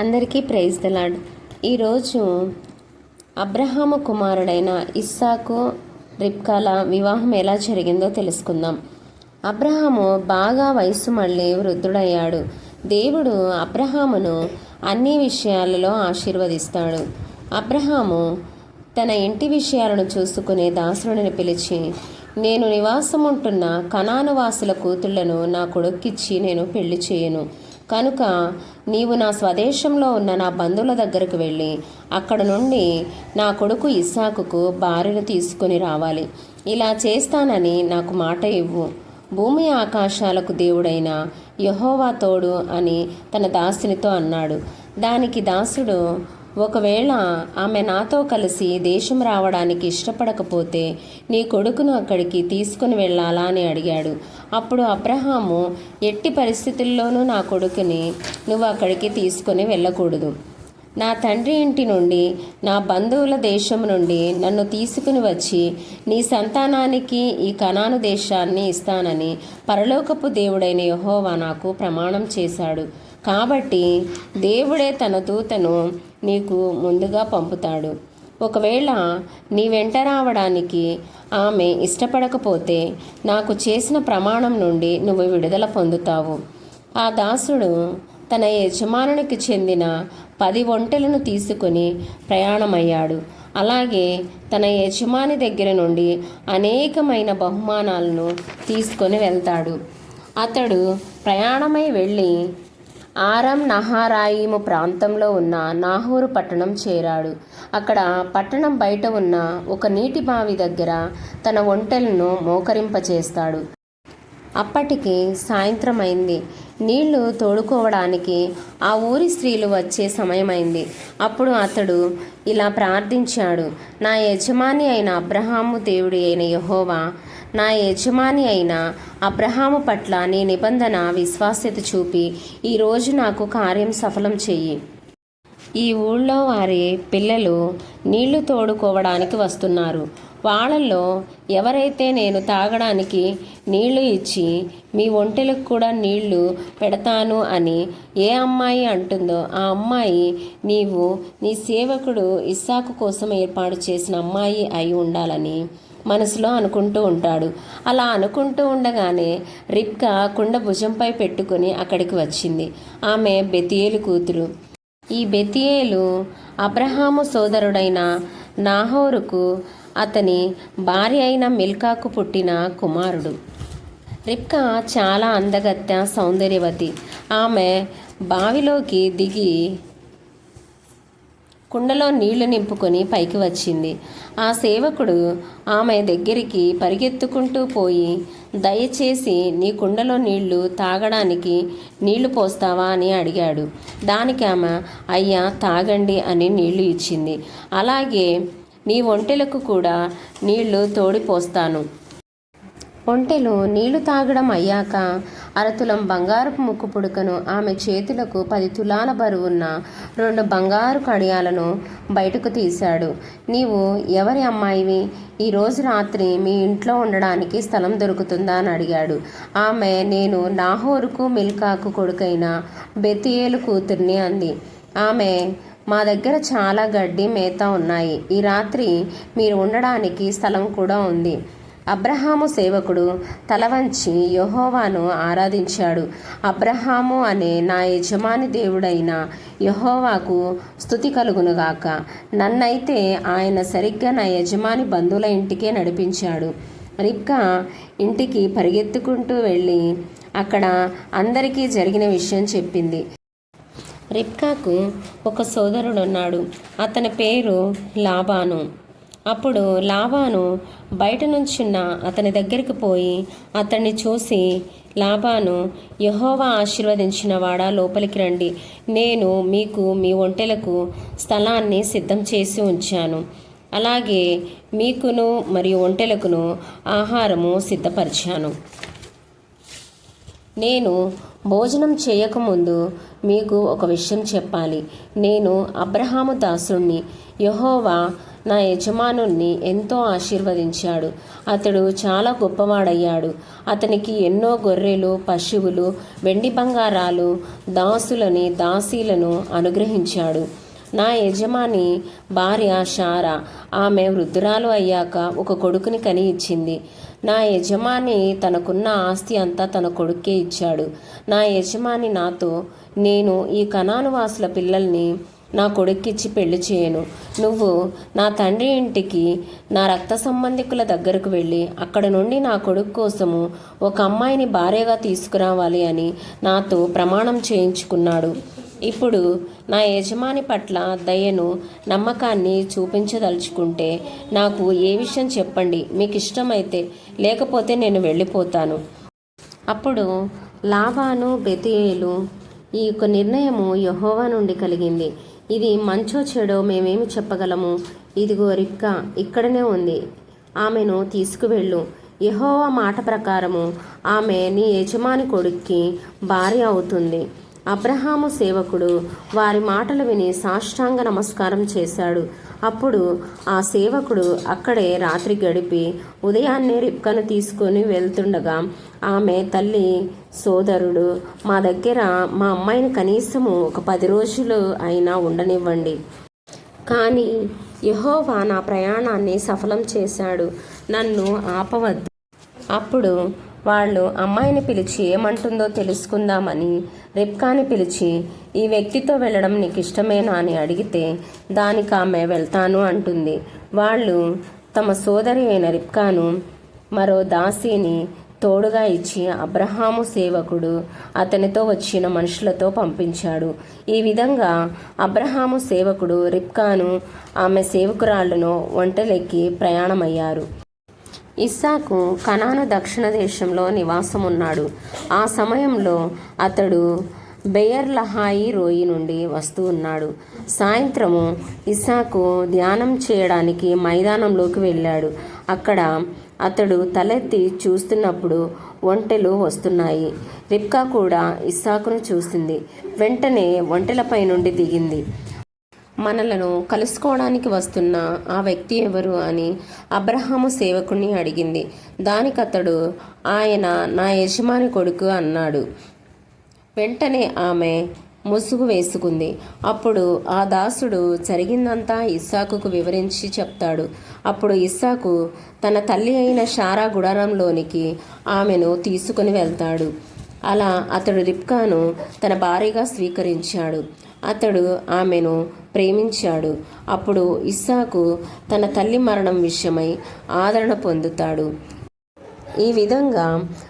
అందరికీ praise the Lord ఈరోజు అబ్రహాము కుమారుడైన ఇస్సాకు రిబ్కాల వివాహం ఎలా జరిగిందో తెలుసుకుందాం. అబ్రహాము బాగా వయసు మళ్ళీ వృద్ధుడయ్యాడు. దేవుడు అబ్రహామును అన్ని విషయాలలో ఆశీర్వదిస్తాడు. అబ్రహాము తన ఇంటి విషయాలను చూసుకునే దాసుడిని పిలిచి నేను నివాసముంటున్న కనాను వాసుల కూతుళ్ళను నా కొడుక్కిచ్చి నేను పెళ్ళి చేయను. కనుక నీవు నా స్వదేశంలో ఉన్న నా బంధువుల దగ్గరకు వెళ్ళి అక్కడ నుండి నా కొడుకు ఇస్సాకుకు భార్యను తీసుకొని రావాలి. ఇలా చేస్తానని నాకు మాట ఇవ్వు. భూమి ఆకాశాలకు దేవుడైన యహోవా తోడు అని తన దాసునితో అన్నాడు. దానికి దాసుడు ఒకవేళ ఆమె నాతో కలిసి దేశం రావడానికి ఇష్టపడకపోతే నీ కొడుకును అక్కడికి తీసుకుని వెళ్ళాలా అని అడిగాడు. అప్పుడు అబ్రహాము ఎట్టి పరిస్థితుల్లోనూ నా కొడుకుని నువ్వు అక్కడికి తీసుకొని వెళ్ళకూడదు. నా తండ్రి ఇంటి నుండి నా బంధువుల దేశం నుండి నన్ను తీసుకుని వచ్చి నీ సంతానానికి ఈ కనాను దేశాన్ని ఇస్తానని పరలోకపు దేవుడైన యహోవా నాకు ప్రమాణం చేశాడు. కాబట్టి దేవుడే తన దూతను నీకు ముందుగా పంపుతాడు. ఒకవేళ నీ వెంట రావడానికి ఆమె ఇష్టపడకపోతే నాకు చేసిన ప్రమాణం నుండి నువ్వు విడుదల పొందుతావు. ఆ దాసుడు తన యజమానునికి చెందిన పది ఒంటెలను తీసుకుని ప్రయాణమయ్యాడు. అలాగే తన యజమాని దగ్గర నుండి అనేకమైన బహుమానాలను తీసుకొని వెళ్తాడు. అతడు ప్రయాణమై వెళ్ళి ఆరం నహారాయిము ప్రాంతంలో ఉన్న నాహూరు పట్టణం చేరాడు. అక్కడ పట్టణం బయట ఉన్న ఒక నీటి బావి దగ్గర తన ఒంటెలను మోకరింపచేస్తాడు. అప్పటికి సాయంత్రం అయింది నీళ్ళు తోడుకోవడానికి ఆ ఊరి స్త్రీలు వచ్చే సమయమైంది. అప్పుడు అతడు ఇలా ప్రార్థించాడు నా యజమాని అయిన అబ్రహాము దేవుడి అయిన యహోవా నా యజమాని అయిన అబ్రహాము పట్ల నీ నిబంధన విశ్వాస్యత చూపి ఈరోజు నాకు కార్యం సఫలం చెయ్యి. ఈ ఊళ్ళో వారి పిల్లలు నీళ్ళు తోడుకోవడానికి వస్తున్నారు. వాళ్ళల్లో ఎవరైతే నేను తాగడానికి నీళ్ళు ఇచ్చి మీ ఒంటెలకు కూడా నీళ్ళు పెడతాను అని ఏ అమ్మాయి అంటుందో ఆ అమ్మాయి నీవు నీ సేవకుడు ఇస్సాకు కోసం ఏర్పాటు చేసిన అమ్మాయి అయి ఉండాలని మనసులో అనుకుంటూ ఉంటాడు. అలా అనుకుంటూ ఉండగానే రిప్కా కుండ భుజంపై పెట్టుకుని అక్కడికి వచ్చింది. ఆమె బెతియేలు కూతురు. ఈ బెతియేలు అబ్రహాము సోదరుడైన నాహోరుకు అతని భార్య అయిన మిల్కాకు పుట్టిన కుమారుడు. రిప్కా చాలా అందగత్య సౌందర్యవతి. ఆమె బావిలోకి దిగి కుండలో నీళ్ళు నింపుకొని పైకి వచ్చింది. ఆ సేవకుడు ఆమె దగ్గరికి పరిగెత్తుకుంటూ పోయి దయచేసి నీ కుండలో నీళ్ళు తాగడానికి నీళ్ళు పోస్తావా? అని అడిగాడు. దానికి ఆమె అయ్యా తాగండి అని నీళ్ళు ఇచ్చింది. అలాగే నీ ఒంటెలకు కూడా నీళ్ళు తోడిపోస్తాను. ఒంటెలో నీళ్ళు తాగడం అయ్యాక అరతులం బంగారపు ముక్కు పుడకను ఆమె చేతులకు పది తులాల బరువున్న రెండు బంగారు కడియాలను బయటకు తీశాడు. నీవు ఎవరి అమ్మాయివి? ఈరోజు రాత్రి మీ ఇంట్లో ఉండడానికి స్థలం దొరుకుతుందా అని అడిగాడు. ఆమె నేను నాహోరుకు మిల్కాకు కొడుకైన బెతియేలు కూతుర్ని అంది. ఆమె మా దగ్గర చాలా గడ్డి మేత ఉన్నాయి. ఈ రాత్రి మీరు ఉండడానికి స్థలం కూడా ఉంది. అబ్రహాము సేవకుడు తలవంచి యహోవాను ఆరాధించాడు. అబ్రహాము అనే నా యజమాని దేవుడైన యహోవాకు స్థుతి కలుగునుగాక నన్నైతే ఆయన సరిగ్గా నా యజమాని బంధువుల ఇంటికే నడిపించాడు. రిబ్కా ఇంటికి పరిగెత్తుకుంటూ వెళ్ళి అక్కడ అందరికీ జరిగిన విషయం చెప్పింది. రిబ్కాకు ఒక సోదరుడున్నాడు. అతని పేరు లాబాను. అప్పుడు లాబాను బయట నుంచున్న అతని దగ్గరికి పోయి అతన్ని చూసి లాబాను యహోవా ఆశీర్వదించిన వాడా లోపలికి రండి. నేను మీకు మీ ఒంటెలకు స్థలాన్ని సిద్ధం చేసి ఉంచాను. అలాగే మీకును మరియు ఒంటెలకును ఆహారము సిద్ధపరిచాను. నేను భోజనం చేయకముందు మీకు ఒక విషయం చెప్పాలి. నేను అబ్రహాము దాసుణ్ణి యహోవా నా యజమానుణ్ణి ఎంతో ఆశీర్వదించాడు. అతడు చాలా గొప్పవాడయ్యాడు. అతనికి ఎన్నో గొర్రెలు పశువులు వెండి బంగారాలు దాసులని దాసీలను అనుగ్రహించాడు. నా యజమాని భార్య షారా ఆమె వృద్ధురాలు అయ్యాక ఒక కొడుకుని కని ఇచ్చింది నా యజమాని తనకున్న ఆస్తి అంతా తన కొడుకే ఇచ్చాడు. నా యజమాని నాతో నేను ఈ కణానువాసుల పిల్లల్ని నా కొడుక్కిచ్చి పెళ్ళి చేయను. నువ్వు నా తండ్రి ఇంటికి నా రక్త సంబంధికుల దగ్గరకు వెళ్ళి అక్కడ నుండి నా కొడుకు కోసము ఒక అమ్మాయిని భార్యగా తీసుకురావాలి అని నాతో ప్రమాణం చేయించుకున్నాడు. ఇప్పుడు నా యజమాని పట్ల దయను నమ్మకాన్ని చూపించదలుచుకుంటే నాకు ఏ విషయం చెప్పండి మీకు ఇష్టమైతే లేకపోతే నేను వెళ్ళిపోతాను. అప్పుడు లాబాను బెతియేలు ఈ యొక్క నిర్ణయము యహోవా నుండి కలిగింది. ఇది మంచో చెడో మేమేమి చెప్పగలము? ఇదిగో రిక్క ఇక్కడనే ఉంది. ఆమెను తీసుకువెళ్ళు. యహోవా మాట ప్రకారము ఆమె నీ యజమాని కొడుక్కి భార్య అవుతుంది. అబ్రహాము సేవకుడు వారి మాటలు విని సాష్టాంగ నమస్కారం చేశాడు. అప్పుడు ఆ సేవకుడు అక్కడే రాత్రి గడిపి ఉదయాన్నే రిప్కను తీసుకొని వెళ్తుండగా ఆమె తల్లి సోదరుడు మా దగ్గర మా అమ్మాయిని కనీసము ఒక పది రోజులు అయినా ఉండనివ్వండి. కానీ యహోవా నా ప్రయాణాన్ని సఫలం చేశాడు. నన్ను ఆపవద్దు అప్పుడు వాళ్ళు అమ్మాయిని పిలిచి ఏమంటుందో తెలుసుకుందామని రిప్కాని పిలిచి ఈ వ్యక్తితో వెళ్ళడం నీకు ఇష్టమేనా అని అడిగితే దానికి ఆమె వెళ్తాను అంటుంది. వాళ్ళు తమ సోదరి అయిన రిప్కాను మరో దాసిని తోడుగా ఇచ్చి అబ్రహాము సేవకుడు అతనితో వచ్చిన మనుషులతో పంపించాడు. ఈ విధంగా అబ్రహాము సేవకుడు రిప్కాను ఆమె సేవకురాళ్ళను ఒంటలెక్కి ప్రయాణమయ్యారు. ఇస్సాకు కనాను దక్షిణ దేశంలో నివాసం ఉన్నాడు ఆ సమయంలో అతడు బెయర్లహాయి రోయి నుండి వస్తూ ఉన్నాడు. సాయంత్రము ఇస్సాకు ధ్యానం చేయడానికి మైదానంలోకి వెళ్ళాడు. అక్కడ అతడు తలెత్తి చూస్తున్నప్పుడు ఒంటెలు వస్తున్నాయి. రిప్కా కూడా ఇస్సాకును చూసింది. వెంటనే ఒంటెలపై నుండి దిగింది. మనలను కలుసుకోవడానికి వస్తున్న ఆ వ్యక్తి ఎవరు అని అబ్రహాము సేవకుణ్ణి అడిగింది. దానికతడు ఆయన నా యజమాని కొడుకు అన్నాడు. వెంటనే ఆమె ముసుగు వేసుకుంది. అప్పుడు ఆ దాసుడు జరిగిందంతా ఇస్సాకుకు వివరించి చెప్తాడు. అప్పుడు ఇస్సాకు తన తల్లి అయిన షారా గుడారంలోనికి ఆమెను తీసుకుని వెళ్తాడు. అలా అతడు రిప్కాను తన భార్యగా స్వీకరించాడు. అతడు ఆమెను ప్రేమించాడు. అప్పుడు ఇస్సాకు తన తల్లి మరణం విషయమై ఆదరణ పొందుతాడు. ఈ విధంగా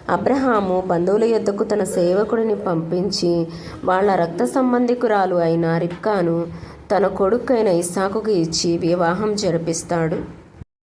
అబ్రహాము బంధువుల యొద్దకు తన సేవకుడిని పంపించి వాళ్ళ రక్త సంబంధికురాలు అయిన రిప్కాను తన కొడుకైన ఇస్సాకుకి ఇచ్చి వివాహం జరిపిస్తాడు.